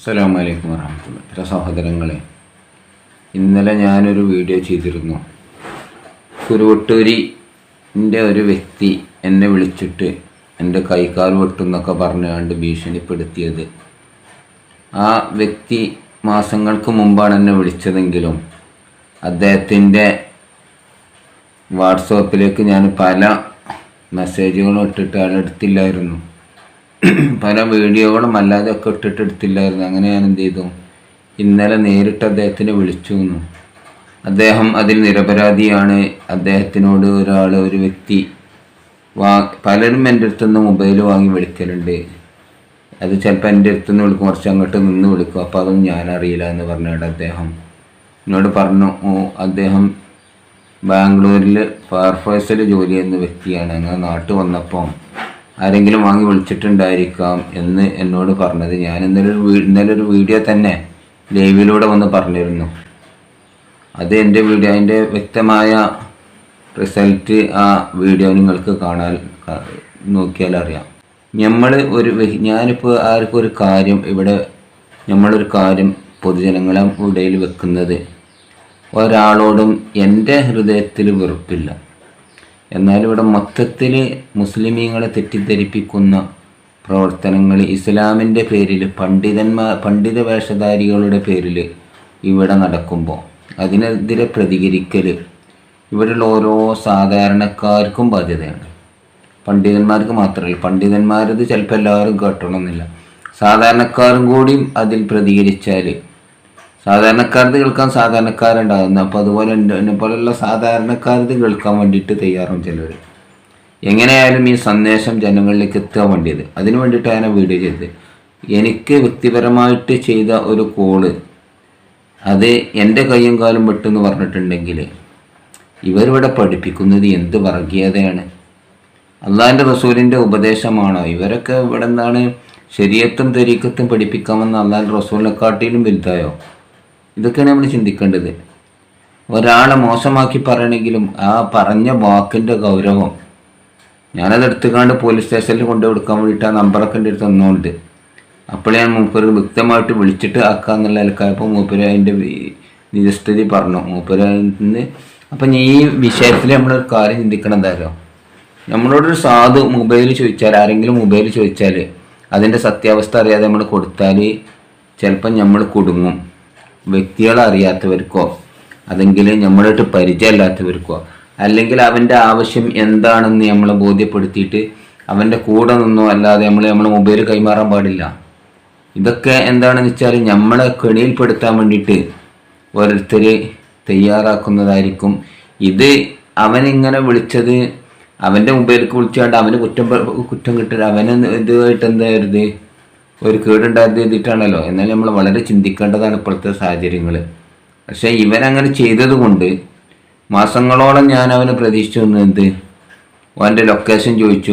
അസ്സലാമു അലൈക്കും വരഹമുല്ല പ്രിയ സഹോദരങ്ങളെ ഇന്നലെ ഞാനൊരു വീഡിയോ ചെയ്തിരുന്നു. കുരുവട്ടൂരിന്റെ ഒരു വ്യക്തി എന്നെ വിളിച്ചിട്ട് എന്റെ കൈക്കാൽ വെട്ടുന്നൊക്കെ പറഞ്ഞുകൊണ്ട് ഭീഷണിപ്പെടുത്തിയത്. ആ വ്യക്തി മാസങ്ങൾക്ക് മുമ്പാണ് എന്നെ വിളിച്ചതെങ്കിലും അദ്ദേഹത്തിന്റെ വാട്സപ്പിലേക്ക് ഞാൻ പല മെസ്സേജുകളും ഇട്ടിട്ട് അയാൾ എടുത്തില്ലായിരുന്നു. പല വീഡിയോകളും അല്ലാതെ ഒക്കെ ഇട്ടിട്ടെടുത്തില്ലായിരുന്നു അങ്ങനെ ഞാൻ എന്ത് ചെയ്തു? ഇന്നലെ നേരിട്ട് അദ്ദേഹത്തിനെ വിളിച്ചു എന്നു അദ്ദേഹം അതിൽ നിരപരാധിയാണ്. അദ്ദേഹത്തിനോട് ഒരാൾ ഒരു വ്യക്തി വാ പലരും എന്റെ അടുത്തുനിന്ന് മൊബൈൽ വാങ്ങി വിളിക്കലുണ്ട്. അത് ചിലപ്പോൾ എന്റെ അടുത്തു നിന്ന് വിളിക്കും കുറച്ച് അങ്ങോട്ട് നിന്ന് വിളിക്കും. അപ്പോൾ അതൊന്നും ഞാൻ അറിയില്ല എന്ന് പറഞ്ഞു അദ്ദേഹം എന്നോട് പറഞ്ഞു അദ്ദേഹം ബാംഗ്ലൂരിൽ ഫയർഫോഴ്സിൽ ജോലി ചെയ്യുന്ന വ്യക്തിയാണ്. അങ്ങനെ നാട്ടിൽ വന്നപ്പോൾ ആരെങ്കിലും വാങ്ങി വിളിച്ചിട്ടുണ്ടായിരിക്കാം എന്ന് എന്നോട് പറഞ്ഞത്. ഞാൻ ഇന്നലെ ഒരു ഇന്നലെ ഒരു വീഡിയോ തന്നെ ലൈവിലൂടെ വന്ന് പറഞ്ഞിരുന്നു. അത് എന്റെ വീഡിയോ അതിന്റെ വ്യക്തമായ റിസൾട്ട് ആ വീഡിയോ നിങ്ങൾക്ക് കാണാൻ നോക്കിയാൽ അറിയാം. നമ്മൾ ഒരു ഞാനിപ്പോൾ ആർക്കും ഒരു കാര്യം ഇവിടെ നമ്മളൊരു കാര്യം പൊതുജനങ്ങളെ ഇടയിൽ വെക്കുന്നത് ഒരാളോടും എന്റെ ഹൃദയത്തിൽ വെറുപ്പില്ല. എന്നാൽ ഇവിടെ മൊത്തത്തിൽ മുസ്ലിമീങ്ങളെ തെറ്റിദ്ധരിപ്പിക്കുന്ന പ്രവർത്തനങ്ങൾ ഇസ്ലാമിന്റെ പേരിൽ പണ്ഡിതന്മാർ പണ്ഡിത വേഷധാരികളുടെ പേരിൽ ഇവിടെ നടക്കുമ്പോൾ. അതിനെതിരെ പ്രതികരിക്കൽ ഇവിടെയുള്ള ഓരോ സാധാരണക്കാർക്കും ബാധ്യതയാണ്. പണ്ഡിതന്മാർക്ക് മാത്രമല്ല പണ്ഡിതന്മാരത് ചിലപ്പോൾ എല്ലാവരും കേട്ടണമെന്നില്ല. സാധാരണക്കാരും കൂടിയും അതിൽ പ്രതികരിച്ചാൽ സാധാരണക്കാരത് കേൾക്കാൻ സാധാരണക്കാരുണ്ടാകുന്ന അപ്പോൾ അതുപോലെ എന്നെ പോലെയുള്ള സാധാരണക്കാരത് കേൾക്കാൻ വേണ്ടിയിട്ട് തയ്യാറും ചിലർ എങ്ങനെയായാലും ഈ സന്ദേശം ജനങ്ങളിലേക്ക് എത്താൻ വേണ്ടിയത്. അതിനു വേണ്ടിയിട്ടാണ് വീഡിയോ ചെയ്തത്. എനിക്ക് വ്യക്തിപരമായിട്ട് ചെയ്ത ഒരു കോൾ അത് എന്റെ കയ്യും കാലും പെട്ടെന്ന് പറഞ്ഞിട്ടുണ്ടെങ്കിൽ ഇവരിവിടെ പഠിപ്പിക്കുന്നത് എന്ത് വർഗീയതയാണ്? അള്ളാഹിന്റെ റസൂലിന്റെ ഉപദേശമാണോ? ഇവരൊക്കെ ഇവിടെ എന്താണ് ശരീരത്തും തെരീക്കത്തും പഠിപ്പിക്കാമെന്ന് അള്ളാഹിന്റെ റസൂലിനെക്കാട്ടിലും വലുതായോ? ഇതൊക്കെയാണ് നമ്മൾ ചിന്തിക്കേണ്ടത്. ഒരാളെ മോശമാക്കി പറയണമെങ്കിലും ആ പറഞ്ഞ വാക്കിന്റെ ഗൗരവം ഞാനത് എടുത്തുകാണ്ട് പോലീസ് സ്റ്റേഷനിൽ കൊണ്ടു കൊടുക്കാൻ വേണ്ടിയിട്ട് ആ നമ്പറൊക്കെ എന്റെ അടുത്ത് തന്നുകൊണ്ട് അപ്പോൾ ഞാൻ മൂപ്പര് വ്യക്തമായിട്ട് വിളിച്ചിട്ട് ആക്കുക എന്നുള്ള നിലക്കായപ്പോൾ മൂപ്പര് അതിന്റെ നിജസ്ഥിതി പറഞ്ഞു. മൂപ്പര് നിന്ന് അപ്പം ഈ വിഷയത്തിൽ നമ്മളൊരു കാര്യം ചിന്തിക്കണം എന്തായാലും? നമ്മളോടൊരു സാധു മൊബൈൽ ചോദിച്ചാൽ ആരെങ്കിലും മൊബൈൽ ചോദിച്ചാൽ അതിന്റെ സത്യാവസ്ഥ അറിയാതെ നമ്മൾ കൊടുത്താൽ ചിലപ്പം നമ്മൾ കുടുങ്ങും. വ്യക്തികളെ അറിയാത്തവർക്കോ അതെങ്കിൽ നമ്മളായിട്ട് പരിചയമില്ലാത്തവർക്കോ അല്ലെങ്കിൽ അവന്റെ ആവശ്യം എന്താണെന്ന് നമ്മളെ ബോധ്യപ്പെടുത്തിയിട്ട് അവന്റെ കൂടെ നിന്നോ അല്ലാതെ നമ്മൾ നമ്മളെ മൊബൈൽ കൈമാറാൻ പാടില്ല. ഇതൊക്കെ എന്താണെന്ന് വെച്ചാൽ നമ്മളെ കെണിയിൽപ്പെടുത്താൻ വേണ്ടിയിട്ട് ഓരോരുത്തർ തയ്യാറാക്കുന്നതായിരിക്കും. ഇത് അവനിങ്ങനെ വിളിച്ചത് അവന്റെ മൊബൈലിലേക്ക് വിളിച്ചുകൊണ്ട് അവന് കുറ്റം കുറ്റം കിട്ടരുത്. അവന് ഇതുമായിട്ട് എന്തായത് ഒരു കേടുണ്ടായത് ചെയ്തിട്ടാണല്ലോ. എന്നാലും നമ്മൾ വളരെ ചിന്തിക്കേണ്ടതാണ് ഇപ്പോഴത്തെ സാഹചര്യങ്ങൾ. പക്ഷേ ഇവനങ്ങനെ ചെയ്തത് കൊണ്ട് മാസങ്ങളോളം ഞാൻ അവനെ പ്രതീക്ഷിച്ചു നിന്നത് അവന്റെ ലൊക്കേഷൻ ചോദിച്ചു.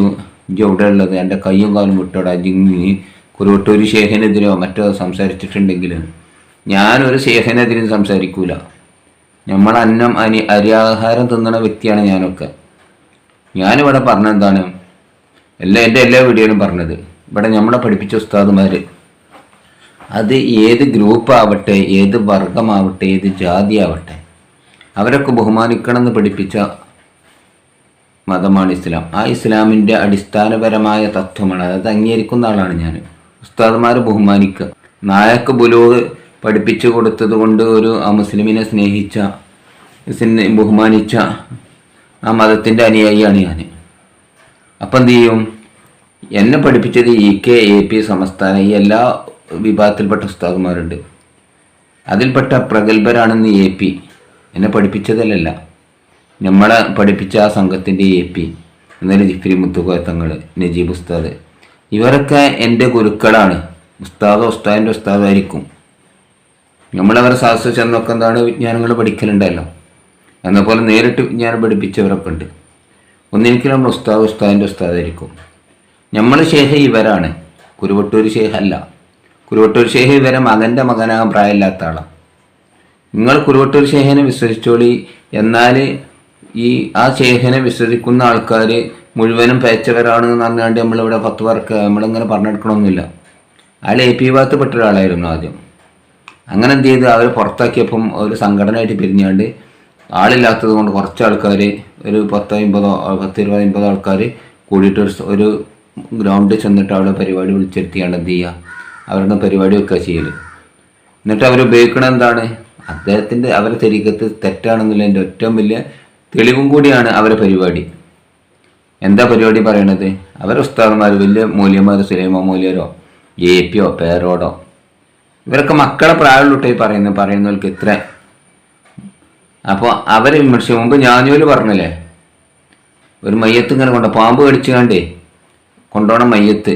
ഇജ്ജ് എവിടെ ഉള്ളത് എന്റെ കയ്യും കാലും വിട്ടോടാ. ജിങ്ങി കുരുവട്ടൂർ ശേഖനെതിരോ മറ്റോ സംസാരിച്ചിട്ടുണ്ടെങ്കിൽ ഞാനൊരു ശേഖനെതിരും സംസാരിക്കൂല. നമ്മൾ അന്നം അരി അരിയാഹാരം തിന്നണ വ്യക്തിയാണ് ഞാനൊക്കെ. ഞാനിവിടെ പറഞ്ഞെന്താണ് എല്ലാ എന്റെ എല്ലാ വീഡിയോയിലും പറഞ്ഞത്. ഇവിടെ നമ്മളെ പഠിപ്പിച്ച ഉസ്താദുമാർ അത് ഏത് ഗ്രൂപ്പ് ആവട്ടെ ഏത് വർഗമാവട്ടെ ഏത് ജാതി ആവട്ടെ അവരൊക്കെ ബഹുമാനിക്കണം എന്ന് പഠിപ്പിച്ച മതമാണ് ഇസ്ലാം. ആ ഇസ്ലാമിന്റെ അടിസ്ഥാനപരമായ തത്വമാണ്. അതായത് അംഗീകരിക്കുന്ന ആളാണ് ഞാൻ ഉസ്താദുമാരെ ബഹുമാനിക്കുക നായക്ക് ബുലോഗ് പഠിപ്പിച്ചു കൊടുത്തത് കൊണ്ട് ഒരു ആ മുസ്ലിമിനെ സ്നേഹിച്ച സ്നേ- ബഹുമാനിച്ച ആ മതത്തിന്റെ അനുയായിയാണ് ഞാൻ അപ്പം എന്ത് ചെയ്യും എന്നെ പഠിപ്പിച്ചത് ഇ കെ എ പി സംസ്ഥാന ഈ എല്ലാ വിഭാഗത്തിൽപ്പെട്ട ഉസ്താദുമാരുണ്ട്. അതിൽപ്പെട്ട പ്രഗത്ഭരാണെന്ന് എ പി. എന്നെ പഠിപ്പിച്ചതല്ല നമ്മളെ പഠിപ്പിച്ച ആ സംഘത്തിന്റെ എ പി. എന്നാലും ജിഫ്രി മുത്തുകോയത്തങ്ങൾ നജീബ് ഉസ്താദ്. ഇവരൊക്കെ എന്റെ ഗുരുക്കളാണ്. ഉസ്താദോ ഉസ്താദിന്റെ ഉസ്താദായിരിക്കും. നമ്മളവരെ സാഹസ ചെന്നൊക്കെ എന്താണ് വിജ്ഞാനങ്ങൾ പഠിക്കലുണ്ടല്ലോ. എന്നപോലെ നേരിട്ട് വിജ്ഞാനം പഠിപ്പിച്ചവരൊക്കെ ഉണ്ട്. ഒന്നെനിക്ക് നമ്മൾ ഉസ്താദ് ഉസ്താദിന്റെ ഉസ്താദായിരിക്കും. നമ്മൾ ശേഖ ഇവരാണ്. കുരുവട്ടൂർ ശേഖ അല്ല. കുരുവട്ടൂർ ശേഖ ഇവരെ മകന്റെ മകനാകാൻ പ്രായമില്ലാത്ത ആളാണ് നിങ്ങൾ കുരുവട്ടൂർ ശേഖനെ വിശ്വസിച്ചോളി. എന്നാൽ ഈ ആ ശേഖനെ വിശ്വസിക്കുന്ന ആൾക്കാർ മുഴുവനും പേച്ചവരാണ് എന്ന് പറഞ്ഞുകൊണ്ട് നമ്മളിവിടെ പത്ത് പേർക്ക് നമ്മളിങ്ങനെ പറഞ്ഞെടുക്കണമെന്നില്ല അയാൾ എ പി ഭാഗത്ത് പെട്ട ഒരാളായിരുന്നു ആദ്യം. അങ്ങനെ എന്ത് ചെയ്ത് അവർ പുറത്താക്കിയപ്പം ഒരു സംഘടനയായിട്ട് പിരിഞ്ഞാണ്ട് ആളില്ലാത്തത് കൊണ്ട് കുറച്ച് ആൾക്കാർ ഒരു പത്തോ അമ്പതോ പത്ത് ഇരുപത് അമ്പതോ ആൾക്കാർ കൂടിയിട്ട് ഒരു ഗ്രൗണ്ടിൽ ചെന്നിട്ട് അവിടെ പരിപാടി വിളിച്ചിരുത്തിയാണ് എന്ത് ചെയ്യുക അവരുടെ പരിപാടിയൊക്കെ ചെയ്യൽ എന്നിട്ട് അവർ ഉപയോഗിക്കണത് എന്താണ്? അദ്ദേഹത്തിന്റെ അവരെ തെരീക്കത്ത് തെറ്റാണെന്നുള്ളതിന്റെ ഏറ്റവും വലിയ തെളിവും കൂടിയാണ് അവരെ പരിപാടി. എന്താ പരിപാടി പറയണത്? അവരെ ഉസ്താദന്മാർ വലിയ മൂല്യമാർ സുലൈമ മൂല്യരോ എ പിയോ പേരോടോ ഇവരൊക്കെ മക്കളെ പ്രായമുള്ളൂട്ടെ പറയുന്നത് പറയുന്നവർക്ക് ഇത്ര. അപ്പോൾ അവരെ വിമർശിച്ച മുമ്പ് ഞാനൂൽ പറഞ്ഞല്ലേ? ഒരു മയ്യത്ത് ഇങ്ങനെ കൊണ്ട പാമ്പ് കടിച്ചു കണ്ടേ കൊണ്ടുപോകണം മയ്യത്ത്.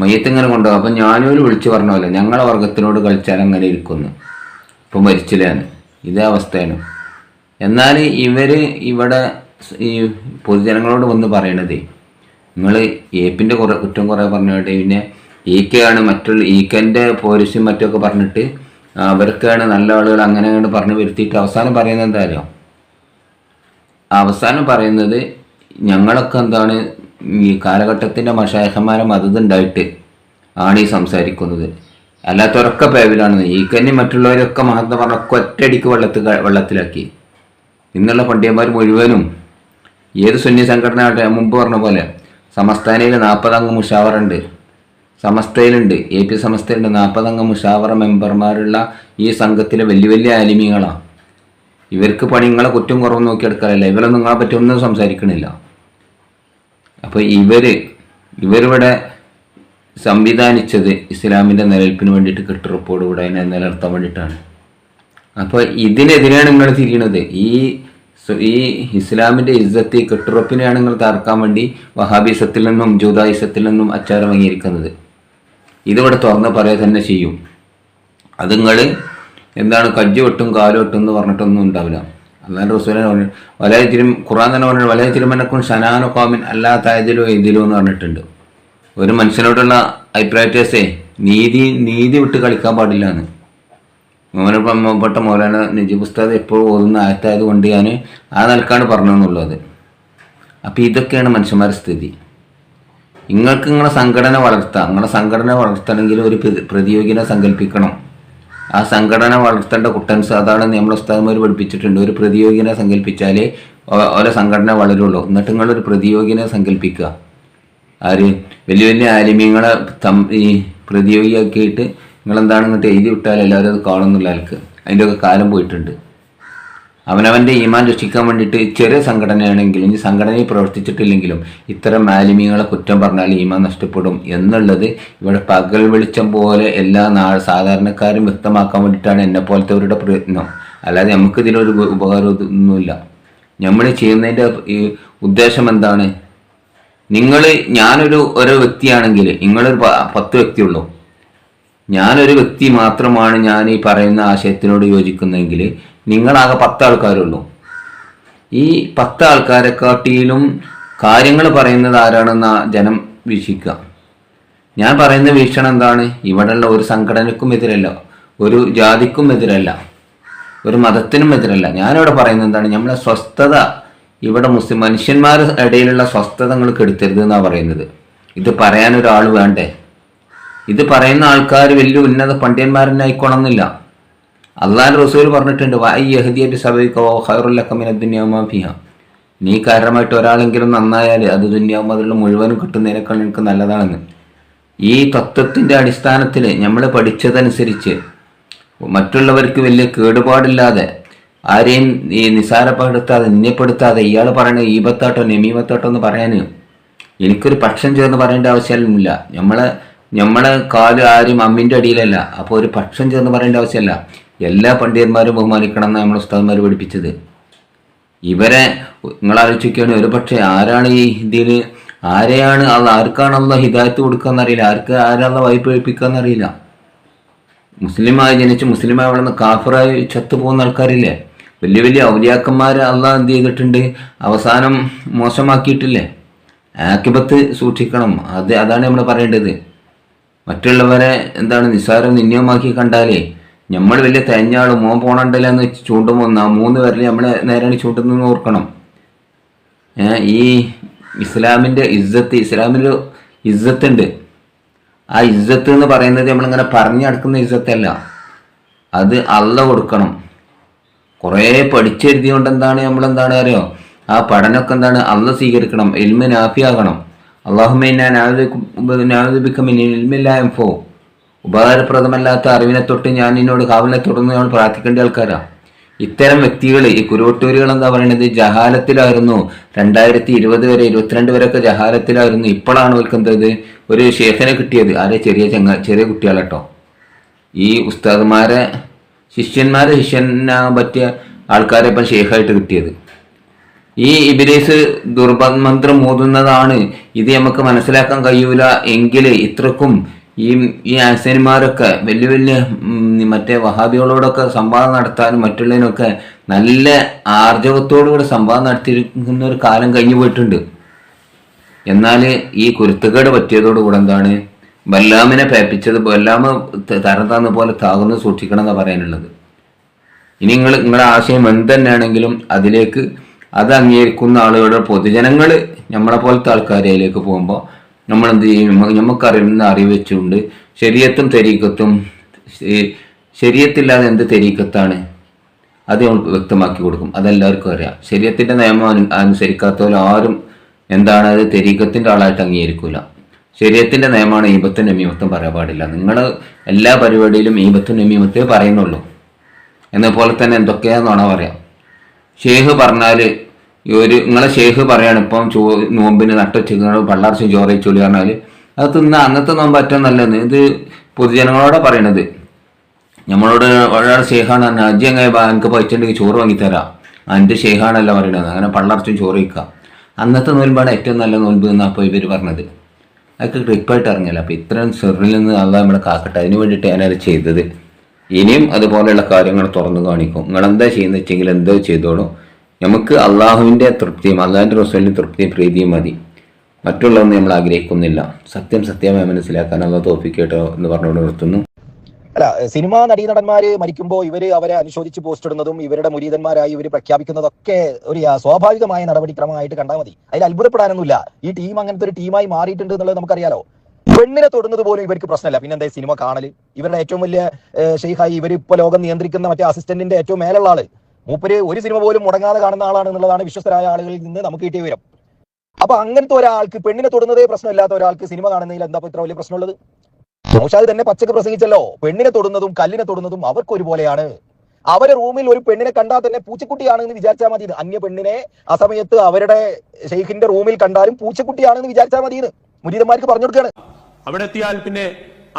മയ്യത്ത് ഇങ്ങനെ കൊണ്ടുപോകും അപ്പം ഞാനൊരു വിളിച്ചു പറഞ്ഞല്ലോ ഞങ്ങളെ വർഗത്തിനോട് കളിച്ചാൽ അങ്ങനെ ഇരിക്കുന്നു. ഇപ്പം മരിച്ചില്ലാണ്. ഇതേ അവസ്ഥയാണ്. എന്നാൽ ഇവർ ഇവിടെ ഈ പൊതുജനങ്ങളോട് വന്ന് പറയണത് നിങ്ങൾ ഏപ്പിന്റെ കുറേ കുറ്റം കുറേ പറഞ്ഞിട്ട്. പിന്നെ ഈക്കയാണ് മറ്റുള്ള ഈക്കന്റെ പോലീസും മറ്റൊക്കെ പറഞ്ഞിട്ട് അവർക്കാണ് നല്ല ആളുകൾ അങ്ങനെ അങ്ങോട്ട് പറഞ്ഞ് വരുത്തിയിട്ട് അവസാനം പറയുന്നത് എന്താ അവസാനം പറയുന്നത് ഞങ്ങളൊക്കെ എന്താണ് ഈ കാലഘട്ടത്തിന്റെ മഷായഹന്മാരെ മതതുണ്ടായിട്ട് ആണ് ഈ സംസാരിക്കുന്നത്. അല്ലാത്തവരൊക്കെ പേവിലാണ്. ഈ കന്നി മറ്റുള്ളവരൊക്കെ മഹത്വം പറഞ്ഞൊക്കെ ഒറ്റയടിക്ക് വെള്ളത്തിൽ വെള്ളത്തിലാക്കി. ഇന്നുള്ള പണ്ഡിതന്മാർ മുഴുവനും ഏത് സുന്നി സംഘടന മുമ്പ് പറഞ്ഞ പോലെ സമസ്ഥാനയിൽ നാൽപ്പതംഗ മുഷാവറുണ്ട് സമസ്തയിലുണ്ട് എ പി സമസ്തയിലുണ്ട് നാൽപ്പതംഗ മുഷാവറ മെമ്പർമാരുള്ള ഈ സംഘത്തിലെ വലിയ വലിയ ആലിമീങ്ങളാണ് ഇവർക്ക് പണി നിങ്ങളെ കുറ്റം കുറവ് നോക്കിയെടുക്കാറില്ല. ഇവരൊന്നും നിങ്ങളെ പറ്റി ഒന്നും സംസാരിക്കണില്ല. അപ്പോൾ ഇവർ ഇവരിവിടെ സംവിധാനിച്ചത് ഇസ്ലാമിന്റെ നിലനിൽപ്പിന് വേണ്ടിയിട്ട് കെട്ടുറപ്പോട് കൂടെ അതിനെ നിലനിർത്താൻ വേണ്ടിയിട്ടാണ്. അപ്പോൾ ഇതിനെതിരെയാണ് നിങ്ങൾ തിരിയണത്. ഈ ഈ ഇസ്ലാമിന്റെ ഇസ്സത്ത് ഈ കെട്ടുറപ്പിനെയാണ് നിങ്ങൾ തകർക്കാൻ വേണ്ടി വഹാബിസത്തിൽ നിന്നും ജൂതായിസത്തിൽ നിന്നും അച്ചാരം അംഗീകരിക്കുന്നത്. ഇതിവിടെ തുറന്ന് പറയുക തന്നെ ചെയ്യും. അത് നിങ്ങൾ എന്താണ് കജ്ജ് വെട്ടും കാലുവെട്ടും എന്ന് പറഞ്ഞിട്ടൊന്നും ഉണ്ടാവില്ല. അല്ലാണ്ട് റസൂലെ പറഞ്ഞു വലയ തിരും ഖുറാൻ തന്നെ പറഞ്ഞു വലയ തിരുമനക്കും ഷനാനോ കോമിൻ അല്ലാത്തായതിലോ ഇതിലോ എന്ന് പറഞ്ഞിട്ടുണ്ട്. ഒരു മനുഷ്യനോടുള്ള അഭിപ്രായത്തേസേ നീതി നീതി വിട്ട് കളിക്കാൻ പാടില്ല എന്ന്. മോനപ്പെട്ട മൗലാന നിജി ഉസ്താദ് എപ്പോഴും ഓതുന്ന ആയത്തായത് കൊണ്ട് ഞാൻ ആ നിലക്കാണ് പറഞ്ഞതെന്നുള്ളത്. അപ്പോൾ ഇതൊക്കെയാണ് മനുഷ്യന്മാരുടെ സ്ഥിതി. നിങ്ങൾക്ക് നിങ്ങളെ സംഘടന വളർത്താം നിങ്ങളെ സംഘടന വളർത്തണമെങ്കിൽ ഒരു പ്ര- പ്രതിയോഗിനെ സങ്കല്പിക്കണം. ആ സംഘടന വളർത്തേണ്ട കുട്ടൻസ് അതാണ് നമ്മളെ ഉസ്താദ്മാർ പഠിപ്പിച്ചിട്ടുണ്ട്. ഒരു പ്രതിയോഗിനെ സങ്കല്പിച്ചാലേ ഓരോ സംഘടന വളരുള്ളൂ. എന്നിട്ട് നിങ്ങളൊരു പ്രതിയോഗിനെ സങ്കല്പിക്കുക. ആര്? വലിയ വലിയ ആലിമ്യങ്ങളെ ഈ പ്രതിയോഗിയാക്കിയിട്ട് നിങ്ങളെന്താണ് ഇങ്ങോട്ട് എഴുതി വിട്ടാൽ എല്ലാവരും അത് കാണുന്നുള്ള ആൾക്ക് അതിന്റെയൊക്കെ കാലം പോയിട്ടുണ്ട്. അവനവന്റെ ഈമാൻ രക്ഷിക്കാൻ വേണ്ടിയിട്ട് ചെറിയ സംഘടനയാണെങ്കിലും ഈ സംഘടനയിൽ പ്രവർത്തിച്ചിട്ടില്ലെങ്കിലും ഇത്തരം മാലിന്യങ്ങളെ കുറ്റം പറഞ്ഞാൽ ഈമാൻ നഷ്ടപ്പെടും എന്നുള്ളത് ഇവിടെ പകൽ വെളിച്ചം പോലെ എല്ലാ നാ സാധാരണക്കാരും വ്യക്തമാക്കാൻ വേണ്ടിയിട്ടാണ് എന്നെ പോലത്തെവരുടെ പ്രയത്നം. അല്ലാതെ നമുക്ക് ഇതിലൊരു ഉപകാരമൊന്നുമില്ല നമ്മൾ ചെയ്യുന്നതിന്റെ ഈ ഉദ്ദേശം എന്താണ്? നിങ്ങൾ ഞാനൊരു ഒരു വ്യക്തിയാണെങ്കിൽ നിങ്ങളൊരു പത്ത് വ്യക്തിയുള്ളൂ. ഞാനൊരു വ്യക്തി മാത്രമാണ് ഞാൻ ഈ പറയുന്ന ആശയത്തിനോട് യോജിക്കുന്നതെങ്കിൽ നിങ്ങളാകെ പത്ത് ആൾക്കാരുള്ളൂ ഈ പത്ത് ആൾക്കാരെക്കാട്ടിലും കാര്യങ്ങൾ പറയുന്നത് ആരാണെന്ന് ജനം വീക്ഷിക്കുക. ഞാൻ പറയുന്ന വീക്ഷണം എന്താണ്? ഇവിടെയുള്ള ഒരു സംഘടനക്കും എതിരല്ല ഒരു ജാതിക്കും എതിരല്ല ഒരു മതത്തിനും എതിരല്ല. ഞാനിവിടെ പറയുന്നത് എന്താണ്? നമ്മളെ സ്വസ്ഥത ഇവിടെ മുസ്ലിം മനുഷ്യന്മാർ ഇടയിലുള്ള സ്വസ്ഥത നിങ്ങൾ കെടുത്തരുത് എന്നാണ് പറയുന്നത്. ഇത് പറയാൻ ഒരാൾ വേണ്ടേ? ഇത് പറയുന്ന ആൾക്കാർ വലിയ ഉന്നത പണ്ഡിതന്മാരെന്നെ ആയിക്കോണമെന്നില്ല അള്ളാൻ റസൂൽ പറഞ്ഞിട്ടുണ്ട് നീ കാരണമായിട്ട് ഒരാളെങ്കിലും നന്നായാൽ അത് ദുന്യാവും അതിലുള്ള മുഴുവനും കിട്ടുന്നതിനേക്കാൾ നിനക്ക് നല്ലതാണെന്ന്. ഈ തത്വത്തിന്റെ അടിസ്ഥാനത്തിൽ നമ്മൾ പഠിച്ചതനുസരിച്ച് മറ്റുള്ളവർക്ക് വലിയ കേടുപാടില്ലാതെ ആരെയും ഈ നിസാരപ്പെടുത്താതെ നിന്നെപ്പെടുത്താതെ ഇയാൾ പറയണ ഈപത്താട്ടോ നെമീമത്താട്ടോ എന്ന് പറയാൻ എനിക്കൊരു പക്ഷം ചേർന്ന് പറയേണ്ട ആവശ്യമില്ല നമ്മളെ നമ്മളെ കാൽ ആരും അമ്മിന്റെ അടിയിലല്ല. അപ്പോൾ ഒരു പക്ഷം ചേർന്ന് പറയേണ്ട ആവശ്യമല്ല. എല്ലാ പണ്ഡിതന്മാരും ബഹുമാനിക്കണം എന്നാണ് നമ്മൾ ഉസ്താദ്മാർ പഠിപ്പിച്ചത്. ഇവരെ നിങ്ങൾ ആലോചിക്കുകയാണ് ഒരു പക്ഷേ ആരാണ് ഈ ഹിന്ദിയിൽ ആരെയാണ് അത് ആർക്കാണ് അള്ള ഹിദായത്ത് കൊടുക്കുക അറിയില്ല ആർക്ക് ആരാണ് വായ്പ ഏൽപ്പിക്കുക എന്നറിയില്ല. മുസ്ലിമായി ജനിച്ച് മുസ്ലിമായി വളർന്ന് കാഫറായി ചത്തുപോകുന്ന ആൾക്കാരില്ലേ? വലിയ വലിയ ഔലിയാക്കന്മാരെ അള്ളാഹ് എന്ത് ചെയ്തിട്ടുണ്ട്? അവസാനം മോശമാക്കിയിട്ടില്ലേ? ആക്കിബത്ത് സൂക്ഷിക്കണം. അത് അതാണ് നമ്മൾ പറയേണ്ടത്. മറ്റുള്ളവരെ എന്താണ് നിസ്സാരം നിന്യമാക്കി കണ്ടാലേ നമ്മൾ വലിയ തേഞ്ഞാളും മോൻ പോണണ്ടല്ലോ എന്ന് വെച്ച് ചൂണ്ടുമ്പോൾ മൂന്ന് പേരിൽ നമ്മളെ നേരാണ് ചൂണ്ടുന്നതെന്ന് ഓർക്കണം. ഈ ഇസ്ലാമിന്റെ ഇജ്ജത്ത് ഇസ്ലാമിന്റെ ഇജ്ജത്തുണ്ട്. ആ ഇജ്ജത്ത് എന്ന് പറയുന്നത് നമ്മളിങ്ങനെ പറഞ്ഞു നടക്കുന്ന ഇജ്ജത്തല്ല. അത് അല്ല കൊടുക്കണം. കുറേ പഠിച്ചെഴുതിയോണ്ട് എന്താണ് നമ്മൾ എന്താണ് അറിയോ? ആ പഠനമൊക്കെ എന്താണ്? അല്ല സ്വീകരിക്കണം. എൽമ നാഫിയാകണം. അള്ളാഹുമിന്നോ ഉപകാരപ്രദമല്ലാത്ത അറിവിനെ തൊട്ട് ഞാൻ നിന്നോട് കാവലിനെ തുടർന്ന് നമ്മൾ പ്രാർത്ഥിക്കേണ്ട ആൾക്കാരാ. ഇത്തരം വ്യക്തികൾ ഈ കുരുവട്ടൂരുകൾ എന്താ പറയുന്നത് ജഹാലത്തിലായിരുന്നു. രണ്ടായിരത്തി ഇരുപത് വരെ ഇരുപത്തിരണ്ട് വരെയൊക്കെ ജഹാലത്തിലായിരുന്നു. ഇപ്പോഴാണ് എന്തത് ഒരു ഷേഖനെ കിട്ടിയത്. ആരെ? ചെറിയ ചങ്ങ ചെറിയ കുട്ടികളെട്ടോ. ഈ ഉസ്താദ്മാരെ ശിഷ്യന്മാരെ ശിഷ്യനാകാൻ പറ്റിയ ആൾക്കാരെ ഇപ്പം ഷെയ്ഖായിട്ട് കിട്ടിയത്. ഈ ഇബിലേസ് ദുർബന്ധമന്ത്രം മൂതുന്നതാണ്. ഇത് നമുക്ക് മനസ്സിലാക്കാൻ കഴിയൂല. എങ്കിൽ ഇത്രക്കും ഈ ഈ ആശാനിമാരൊക്കെ വലിയ വലിയ മറ്റേ വഹാബികളോടൊക്കെ സംവാദം നടത്താനും മറ്റുള്ളതിനൊക്കെ നല്ല ആർജവത്തോടുകൂടി സംവാദം നടത്തിയിരിക്കുന്ന ഒരു കാലം കഴിഞ്ഞു പോയിട്ടുണ്ട്. എന്നാൽ ഈ കുരുത്തുകേട് പറ്റിയതോടുകൂടെ എന്താണ്? ബല്ലാമിനെ പേപ്പിച്ചത് ബല്ലാമ തരം താന്ന പോലെ താകുന്നത് സൂക്ഷിക്കണം എന്നാണ് പറയാനുള്ളത്. ഇനി നിങ്ങൾ നിങ്ങളുടെ ആശയം എന്ത് തന്നെയാണെങ്കിലും അതിലേക്ക് അത് അംഗീകരിക്കുന്ന ആളുകളുടെ പൊതുജനങ്ങൾ നമ്മളെ പോലത്തെ ആൾക്കാരിലേക്ക് പോകുമ്പോൾ നമ്മൾ എന്ത് ചെയ്യും നമുക്കറിയുന്ന അറിവ് വെച്ചുകൊണ്ട് ശരീരത്തും തെരീക്കത്തും ശരീരത്തില്ലാതെ എന്ത് തെരീക്കത്താണ്? അത് നമ്മൾ വ്യക്തമാക്കി കൊടുക്കും. അതെല്ലാവർക്കും അറിയാം. ശരീരത്തിന്റെ നിയമം അനു- അനുസരിക്കാത്തവരും ആരും എന്താണ് അത് തെരീക്കത്തിന്റെ ആളായിട്ട് അംഗീകരിക്കൂല. ശരീരത്തിന്റെ നിയമമാണ് ഈപത്തും നമീമത്തും പറയാൻ പാടില്ല. നിങ്ങൾ എല്ലാ പരിപാടിയിലും ഈപത്തും നമീമത്തേ പറയുന്നുള്ളൂ. എന്ന പോലെ തന്നെ എന്തൊക്കെയാണെന്നാണോ പറയാം. ഷേഹ് പറഞ്ഞാൽ ഈ ഒരു നിങ്ങളെ ഷേഖ് പറയാണ് ഇപ്പം ചോ നോമ്പിന് നട്ടുവെച്ചിരിക്കുന്നത് പള്ളാർച്ചും ചോറയിച്ചോളി പറഞ്ഞാൽ. അത് തിന്ന അന്നത്തെ നോമ്പ് ഏറ്റവും നല്ലത്. ഇത് പൊതുജനങ്ങളോടെ പറയണത്. നമ്മളോട് ഒരാൾ ഷേഖാണ് പറഞ്ഞാൽ അജി അങ്ങനെ എനിക്ക് പറ്റുണ്ടെങ്കിൽ ചോറ് വാങ്ങിത്തരാം എന്റെ ഷേഖാണല്ല പറയണത്. അങ്ങനെ പള്ളർച്ചും ചോറ് വയ്ക്കാം അന്നത്തെ നോൽമ്പാണ് ഏറ്റവും നല്ല നോൽമ്പ് എന്നാണ് അപ്പോൾ ഇവർ പറഞ്ഞത്. അതൊക്കെ ട്രിപ്പായിട്ട് ഇറങ്ങില്ല അപ്പോൾ ഇത്രയും സെറിൽ നിന്ന് അല്ല നമ്മളെ കാക്കട്ടെ. അതിന് വേണ്ടിയിട്ട് ഞാനത് ചെയ്തത്. ഇനിയും അതുപോലെയുള്ള കാര്യങ്ങൾ തുറന്നു കാണിക്കും. നിങ്ങൾ എന്താ ചെയ്യുന്നത് വെച്ചെങ്കിൽ എന്തോ ചെയ്തോളൂ. നമുക്ക് അള്ളാഹുവിന്റെ തൃപ്തിയും അള്ളാഹിന്റെ റസൂലിന്റെ തൃപ്തിയും പ്രീതിയും മതി. മറ്റുള്ളതൊന്നും നമ്മൾ ആഗ്രഹിക്കുന്നില്ല. സത്യം സത്യമായി മനസ്സിലാക്കാൻ അള്ള തോപ്പിക്കട്ടോ എന്ന് പറഞ്ഞുകൊണ്ട് നിർത്തുന്നു. അല്ല സിനിമാ നടീനടന്മാര് മരിക്കുമ്പോൾ ഇവർ അവരെ അനുശോചിച്ച് പോസ്റ്റ് ഇടുന്നതും ഇവരുടെ മുരീതന്മാരായി ഇവർ പ്രഖ്യാപിക്കുന്നതൊക്കെ ഒരു സ്വാഭാവികമായ നടപടിക്രമമായിട്ട് കണ്ടാൽ മതി. അതിൽ അത്ഭുതപ്പെടാനൊന്നുമില്ല. ഈ ടീം അങ്ങനത്തെ ഒരു ടീമായി മാറിയിട്ടുണ്ട് എന്നുള്ളത് നമുക്കറിയാലോ. പെണ്ണിനെ തൊടുന്നത് പോലും ഇവർക്ക് പ്രശ്നമല്ല. പിന്നെ എന്താ സിനിമ കാണൽ? ഇവരുടെ ഏറ്റവും വലിയ ഷെയ്ഖായി ഇവർ ഇപ്പൊ ലോകം നിയന്ത്രിക്കുന്ന മറ്റേ അസിസ്റ്റന്റിന്റെ ഏറ്റവും മേലുള്ള ആൾ. മൂപ്പര് ഒരു സിനിമ പോലും മുടങ്ങാതെ കാണുന്ന ആളാണ് എന്നുള്ളതാണ് വിശ്വസ്തരായ ആളുകളിൽ നിന്ന് നമുക്ക് കിട്ടിയ വിവരം. അപ്പൊ അങ്ങനത്തെ ഒരാൾക്ക് പെണ്ണിനെ തൊടുന്നതേ പ്രശ്നമില്ലാത്ത ഒരാൾക്ക് സിനിമ കാണുന്നതിൽ എന്താ ഇത്ര വലിയ പ്രശ്നമുള്ളത്? മോശാദ് തന്നെ പച്ചക്ക് പ്രസംഗിച്ചല്ലോ. പെണ്ണിനെ തൊടുന്നതും കല്ലിനെ തൊടുന്നതും അവർക്ക് ഒരുപോലെയാണ് അവരെ റൂമിൽ ഒരു പെണ്ണിനെ കണ്ടാൽ തന്നെ പൂച്ചക്കുട്ടിയാണെന്ന് വിചാരിച്ചാൽ മതി അന്യ പെണ്ണിനെ ആ സമയത്ത് അവരുടെ ഷെയ്ഖിന്റെ റൂമിൽ കണ്ടാലും പൂച്ചക്കുട്ടിയാണെന്ന് വിചാരിച്ചാൽ മതി മുരീതന്മാർക്ക് പറഞ്ഞു കൊടുക്കുകയാണ്. അവിടെ എത്തിയാൽ പിന്നെ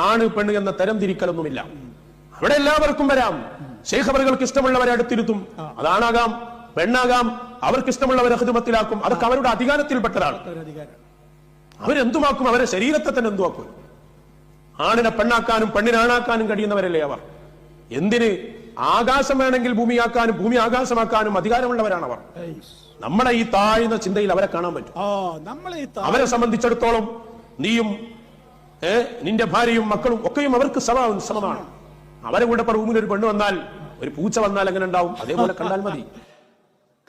ആണ് പെണ്ണ് എന്ന തരം തിരിക്കലൊന്നുമില്ല. അവിടെ എല്ലാവർക്കും വരാം. അവർക്ക് ഇഷ്ടമുള്ളവരെ അടുത്തിരുത്തും. അതാണാകാം പെണ്ണാകാം അവർക്ക് ഇഷ്ടമുള്ളവരെ ഹൃദമത്തിലാക്കും അതൊക്കെ അവരുടെ അധികാരത്തിൽപ്പെട്ടതാണ്. അവരെന്തുമാക്കും? അവരെ ശരീരത്തെ തന്നെ എന്തുമാക്കും ആണിനെ പെണ്ണാക്കാനും പെണ്ണിനെ ആണാക്കാനും കഴിയുന്നവരല്ലേ അവർ? എന്തിന്? ആകാശം വേണമെങ്കിൽ ഭൂമിയാക്കാനും ഭൂമി ആകാശമാക്കാനും അധികാരമുള്ളവരാണ് അവർ. നമ്മളെ ഈ താഴ്ന്ന ചിന്തയിൽ അവരെ കാണാൻ പറ്റും. അവരെ സംബന്ധിച്ചിടത്തോളം നീയും നിന്റെ ഭാര്യയും മക്കളും ഒക്കെയും അവർക്ക് സമ സമമാണ്. അവരെ കൂടെ ഇപ്പൊ റൂമിൽ ഒരു പെണ്ണ് വന്നാൽ ഒരു പൂച്ച വന്നാൽ എങ്ങനെ ഉണ്ടാവും? അതേപോലെ കണ്ടാൽ മതി.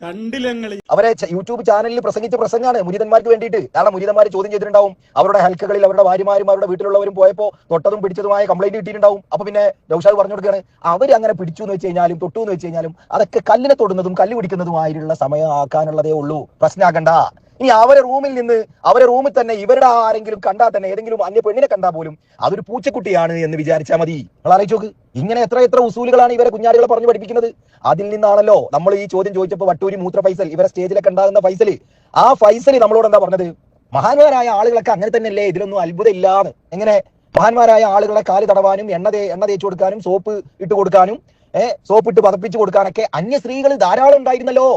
കണ്ടില്ലങ്ങൾ. അവരെ യൂട്യൂബ് ചാനലിൽ പ്രസംഗിച്ച പ്രസംഗമാണ് മുരിതന്മാർക്ക് വേണ്ടിയിട്ട്. കാരണം മുരിതന്മാർ ചോദ്യം ചെയ്തിട്ടുണ്ടാവും. അവരുടെ ഹൽക്കകളിൽ അവരുടെ ഭാര്യമാരും അവരുടെ വീട്ടിലുള്ളവരും പോയപ്പോൾ തൊട്ടതും പിടിച്ചതുമായ കംപ്ലൈന്റ് കിട്ടിയിട്ടുണ്ടാവും. അപ്പൊ പിന്നെ നൗഷാദ് പറഞ്ഞു കൊടുക്കുകയാണ് അവർ അങ്ങനെ പിടിച്ചു എന്ന് വെച്ച് കഴിഞ്ഞാലും തൊട്ടു എന്ന് വെച്ച് കഴിഞ്ഞാലും അതൊക്കെ കല്ലിനെ തൊടുന്നതും കല്ല് പിടിക്കുന്നതുമായിട്ടുള്ള സമയം ആക്കാനുള്ളതേ ഉള്ളൂ. പ്രശ്നമാക്കണ്ട ഇനി അവരെ റൂമിൽ നിന്ന് അവരെ റൂമിൽ തന്നെ ഇവരുടെ ആരെങ്കിലും കണ്ടാൽ തന്നെ ഏതെങ്കിലും അന്യ പെണ്ണിനെ കണ്ടാൽ പോലും അതൊരു പൂച്ചക്കുട്ടിയാണ് എന്ന് വിചാരിച്ചാൽ മതി. നിങ്ങൾ ആലോചിച്ച് നോക്ക്. ഇങ്ങനെ എത്ര എത്ര ഉസൂലുകളാണ് ഇവരെ കുഞ്ഞാടികളെ പറഞ്ഞു പഠിപ്പിക്കുന്നത്. അതിൽ നിന്നാണല്ലോ നമ്മൾ ഈ ചോദ്യം ചോദിച്ചപ്പോൾ വട്ടൂരി മൂത്ര ഫൈസൽ ഇവരെ സ്റ്റേജിലൊക്കെ ഉണ്ടാകുന്ന ഫൈസൽ ആ ഫൈസൽ നമ്മളോട് എന്താ പറഞ്ഞത്? മഹാന്മാരായ ആളുകളൊക്കെ അങ്ങനെ തന്നെയല്ലേ? ഇതിലൊന്നും അത്ഭുതം ഇല്ലാന്ന് എങ്ങനെ? മഹാന്മാരായ ആളുകളെ കാൽ തടവാനും എണ്ണ എണ്ണ തേച്ചു കൊടുക്കാനും സോപ്പ് ഇട്ട് കൊടുക്കാനും ഏഹ് സോപ്പ് ഇട്ട് പതപ്പിച്ചു കൊടുക്കാനൊക്കെ അന്യ സ്ത്രീകൾ ധാരാളം ഉണ്ടായിരുന്നല്ലോ.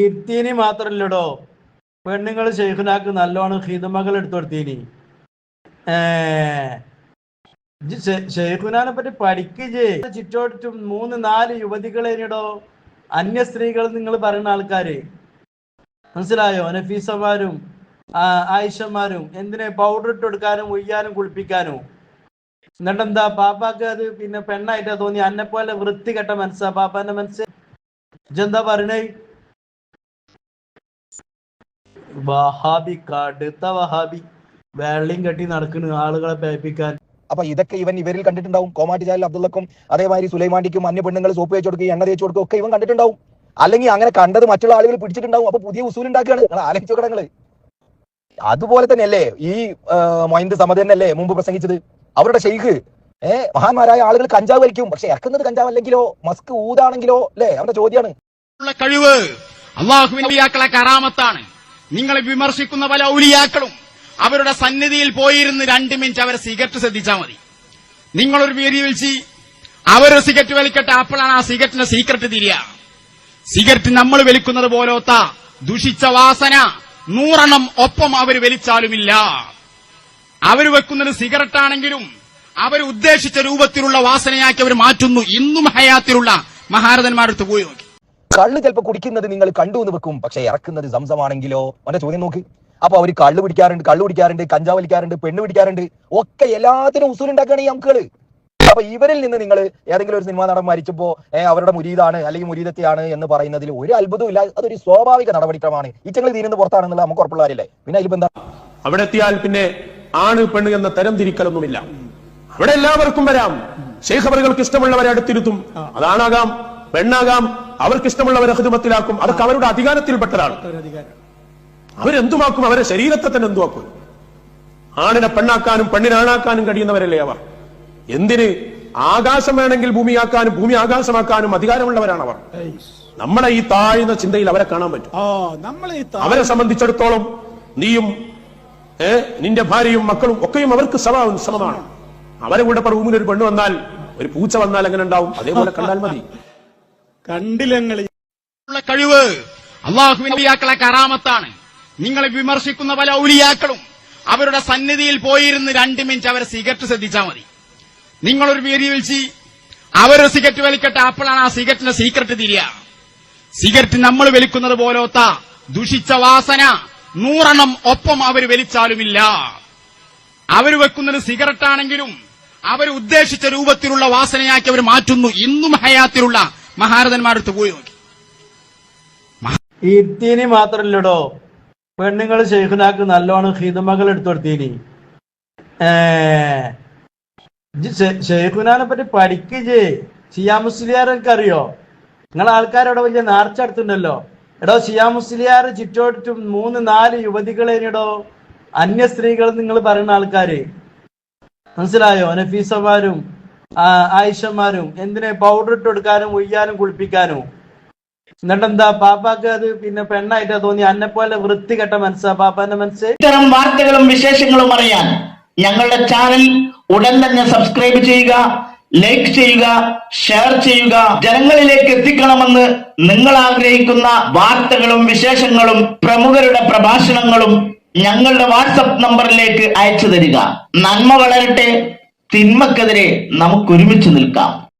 ഇരുത്തീനി മാത്രല്ലടോ പെണ്ണുങ്ങൾ ഷെയ്ഖിനാക്ക് നല്ലോണം ഹിതമകൾ എടുത്തു കൊടുത്തീനി ഷെയ്ഖുനാനെ പറ്റി പഠിക്കേ ചുറ്റോട്ടും മൂന്ന് നാല് യുവതികളേനിടോ അന്യ സ്ത്രീകൾ നിങ്ങൾ പറയുന്ന ആൾക്കാര്. മനസ്സിലായോ? നഫീസമാരും ആയിഷമാരും എന്തിനെ പൗഡർ ഇട്ട് കൊടുക്കാനും ഉയ്യാനും കുളിപ്പിക്കാനും. എന്നിട്ട് എന്താ പാപ്പാക്ക് അത് പിന്നെ പെണ്ണായിട്ടാ തോന്നി. അന്നെ പോലെ വൃത്തികെട്ട മനസ്സാ. പാപ്പാന്റെ മനസ്സ്. ഇജെന്താ പറയണേ? വഹാബി കടുത്ത വഹാബി. വെള്ളിയും കെട്ടി നടക്കുന്നു ആളുകളെ പേപ്പിക്കാൻ. അപ്പൊ ഇതൊക്കെ ഇവൻ ഇവരിൽ കണ്ടിട്ടുണ്ടാവും. കോമാട്ടി ജാലിൽ അബ്ദുള്ളക്കും അതേമാതിരി സുലൈമാണ്ടിക്കും അന്യ പെണ്ണുങ്ങൾ സോപ്പ് വെച്ച് കൊടുക്കും എണ്ണ തേച്ച് കൊടുക്കും ഒക്കെ ഇവൻ കണ്ടിട്ടുണ്ടാവും. അല്ലെങ്കിൽ അങ്ങനെ കണ്ടത് മറ്റുള്ള ആളുകൾ പിടിച്ചിട്ടുണ്ടാവും. അപ്പൊ പുതിയ ഉസൂൽ ഉണ്ടാക്കുകയാണ്. നിങ്ങൾ ആലോചിച്ചു കിടങ്ങൾ അതുപോലെ തന്നെയല്ലേ ഈ മൊയിന്ത് സമത് തന്നെയല്ലേ മുമ്പ് പ്രസംഗിച്ചത്? അവരുടെ ഷെയ്ഖ്. ഏഹ് മഹാന്മാരായ ആളുകൾ കഞ്ചാവ് വലിക്കും. പക്ഷെ ഇറക്കുന്നത് കഞ്ചാവ് അല്ലെങ്കിലോ? മസ്ക് ഊതാണെങ്കിലോ? അല്ലേ? അവരുടെ ചോദ്യമാണ്. ഉള്ള കഴിവ് അള്ളാഹുവിന്റെ കറാമത്താണ് നിങ്ങളെ വിമർശിക്കുന്ന പല ഔലിയാക്കളും അവരുടെ സന്നിധിയിൽ പോയിരുന്ന് രണ്ട് മിനിറ്റ് അവരെ സിഗരറ്റ് ശ്രദ്ധിച്ചാൽ മതി. നിങ്ങളൊരു വീതി വിളിച്ച് അവരൊരു സിഗരറ്റ് വലിക്കട്ടെ അപ്പോഴാണ് ആ സിഗരറ്റിന്റെ സീക്രട്ട് തിരിയ. സിഗരറ്റ് നമ്മൾ വലിക്കുന്നത് പോലോത്ത ദുഷിച്ച വാസന നൂറെണ്ണം ഒപ്പം അവർ വലിച്ചാലുമില്ല. അവർ വെക്കുന്നത് സിഗരറ്റ് ആണെങ്കിലും അവർ ഉദ്ദേശിച്ച രൂപത്തിലുള്ള വാസനയാക്കി അവർ മാറ്റുന്നു. ഇന്നും ഹയാത്തിലുള്ള മഹാരഥന്മാരടുത്ത് പോയി നോക്കി. കള്ള് ചിലപ്പോൾ കുടിക്കുന്നത് നിങ്ങൾ കണ്ടു എന്ന് വെക്കും. പക്ഷെ ഇറക്കുന്നത് സംസമാണെങ്കിലോ? അവന്റെ ചോദ്യം നോക്ക്. അപ്പൊ അവർ കള്ള് പിടിക്കാറുണ്ട് കള്ള് പിടിക്കാറുണ്ട് കഞ്ചാവ് വലിക്കാറുണ്ട് പെണ്ണ് പിടിക്കാറുണ്ട്. ഒക്കെ എല്ലാത്തിനും ഉസൂൽ ഉണ്ടാക്കുകയാണ് ഈ അമ്മക്കൾ അപ്പൊ ഇവരിൽ നിന്ന് നിങ്ങൾ ഏതെങ്കിലും ഒരു സിനിമാ നടൻ മരിച്ചപ്പോ ഏഹ് അവരുടെ മുരീതാണ് അല്ലെങ്കിൽ മുരീതത്തെയാണ് എന്ന് പറയുന്നതിൽ ഒരു അത്ഭുതവും ഇല്ല. അതൊരു സ്വാഭാവിക നടപടിക്രമമാണ്. ഇച്ചങ്ങൾ തീരുന്ന പുറത്താണെന്നുള്ള നമുക്ക് ഉറപ്പുള്ള കാര്യമല്ലേ? പിന്നെ അതിൽ എന്താ? അവിടെ എത്തിയാൽ പിന്നെ ആണ് പെണ്ണ് എന്ന തരം തിരിക്കലൊന്നുമില്ല. അവിടെ എല്ലാവർക്കും വരാം. ഷെയ്ഖ് അവർക്ക് ഇഷ്ടമുള്ളവരെ അടുത്തിരുത്തും. അതാണാകാം. പെണ്ണാകാം. അവർക്ക് ഇഷ്ടമുള്ളവരെ ഹൃദമത്തിലാക്കും അതൊക്കെ അവരുടെ അധികാരത്തിൽപ്പെട്ടതാണ്. അവരെന്തുമാക്കും? അവരെ ശരീരത്തെ തന്നെ എന്തുമാക്കും ആണിനെ പെണ്ണാക്കാനും പെണ്ണിനെ ആണാക്കാനും കഴിയുന്നവരല്ലേ അവർ? എന്തിന് ആകാശം വേണമെങ്കിൽ ഭൂമിയാക്കാനും ഭൂമി ആകാശമാക്കാനും അധികാരമുള്ളവരാണ് അവർ? നമ്മളെ ഈ താഴ്ന്ന ചിന്തയിൽ അവരെ കാണാൻ പറ്റും. അവരെ സംബന്ധിച്ചിടത്തോളം നീയും ഏ നിന്റെ ഭാര്യയും മക്കളും ഒക്കെയും അവർക്ക് സമ സമമാണ്. അവരെ കൂടെ റൂമിൽ ഒരു പെണ്ണ് വന്നാൽ ഒരു പൂച്ച വന്നാൽ എങ്ങനെ ഉണ്ടാവും? അതേപോലെ കണ്ടാൽ മതി. കണ്ടില്ലങ്ങളെ ഉള്ള കഴിവ് അള്ളാഹുവിന്റെ കറാമത്താണ്. നിങ്ങളെ വിമർശിക്കുന്ന പല ഔലിയാക്കളും അവരുടെ സന്നിധിയിൽ പോയിരുന്ന് രണ്ട് മിനിറ്റ് അവരെ സിഗരറ്റ് ശ്രദ്ധിച്ചാൽ മതി. നിങ്ങളൊരു വീതി വിളിച്ച് അവരൊരു സിഗരറ്റ് വലിക്കട്ടെ അപ്പോഴാണ് ആ സിഗരറ്റിന്റെ സീക്രട്ട് തിരിയ സിഗരറ്റ് നമ്മൾ വലിക്കുന്നത് പോലോത്ത ദുഷിച്ച വാസന നൂറെണ്ണം ഒപ്പം അവർ വലിച്ചാലുമില്ല. അവർ വെക്കുന്നത് സിഗരറ്റ് ആണെങ്കിലും അവർ ഉദ്ദേശിച്ച രൂപത്തിലുള്ള വാസനയാക്കി അവർ മാറ്റുന്നു. ഇന്നും ഹയാത്തിലുള്ള മഹാരഥന്മാരടുത്ത് പോയി നോക്കി. ഇത്തീനി മാത്രല്ലടോ. പെണ്ണുങ്ങൾ ഷെയ്ഖുനാക്ക് നല്ലോണം ഹിതമകൾ എടുത്തു കൊടുത്തീനി ഷെയ്ഖുനാനെ പറ്റി പഠിക്കജേ ഷിയാ മുസ്ലിയാർക്ക് അറിയോ നിങ്ങൾ ആൾക്കാരവിടെ വലിയ നാർച്ച അടുത്തുണ്ടല്ലോ എടോ ഷിയാ മുസ്ലിയാർ ചുറ്റോട്ടും മൂന്ന് നാല് യുവതികളേനിടോ. അന്യ സ്ത്രീകൾ നിങ്ങൾ പറയുന്ന ആൾക്കാര്. മനസ്സിലായോ? നഫീസമാരും ആയിഷമാരും എന്തിനെ പൗഡർ ഇട്ട് കൊടുക്കാനും ഉയ്യാനും കുളിപ്പിക്കാനും. എന്നിട്ട് എന്താ പാപ്പാക്ക് അത് പിന്നെ പെണ്ണായിട്ടാ തോന്നി അന്നെ പോലെ വൃത്തികെട്ട മനസ്സാ പാപ്പാന്റെ മനസ്സ്. ഇത്തരം വാർത്തകളും വിശേഷങ്ങളും അറിയാൻ ഞങ്ങളുടെ ചാനൽ ഉടൻ തന്നെ സബ്സ്ക്രൈബ് ചെയ്യുക ലൈക്ക് ചെയ്യുക ഷെയർ ചെയ്യുക. ജനങ്ങളിലേക്ക് എത്തിക്കണമെന്ന് നിങ്ങൾ ആഗ്രഹിക്കുന്ന വാർത്തകളും വിശേഷങ്ങളും പ്രമുഖരുടെ പ്രഭാഷണങ്ങളും ഞങ്ങളുടെ വാട്സപ്പ് നമ്പറിലേക്ക് അയച്ചു തരിക. നന്മ വളരട്ടെ. തിന്മക്കെതിരെ നമുക്ക് ഒരുമിച്ച് നിൽക്കാം.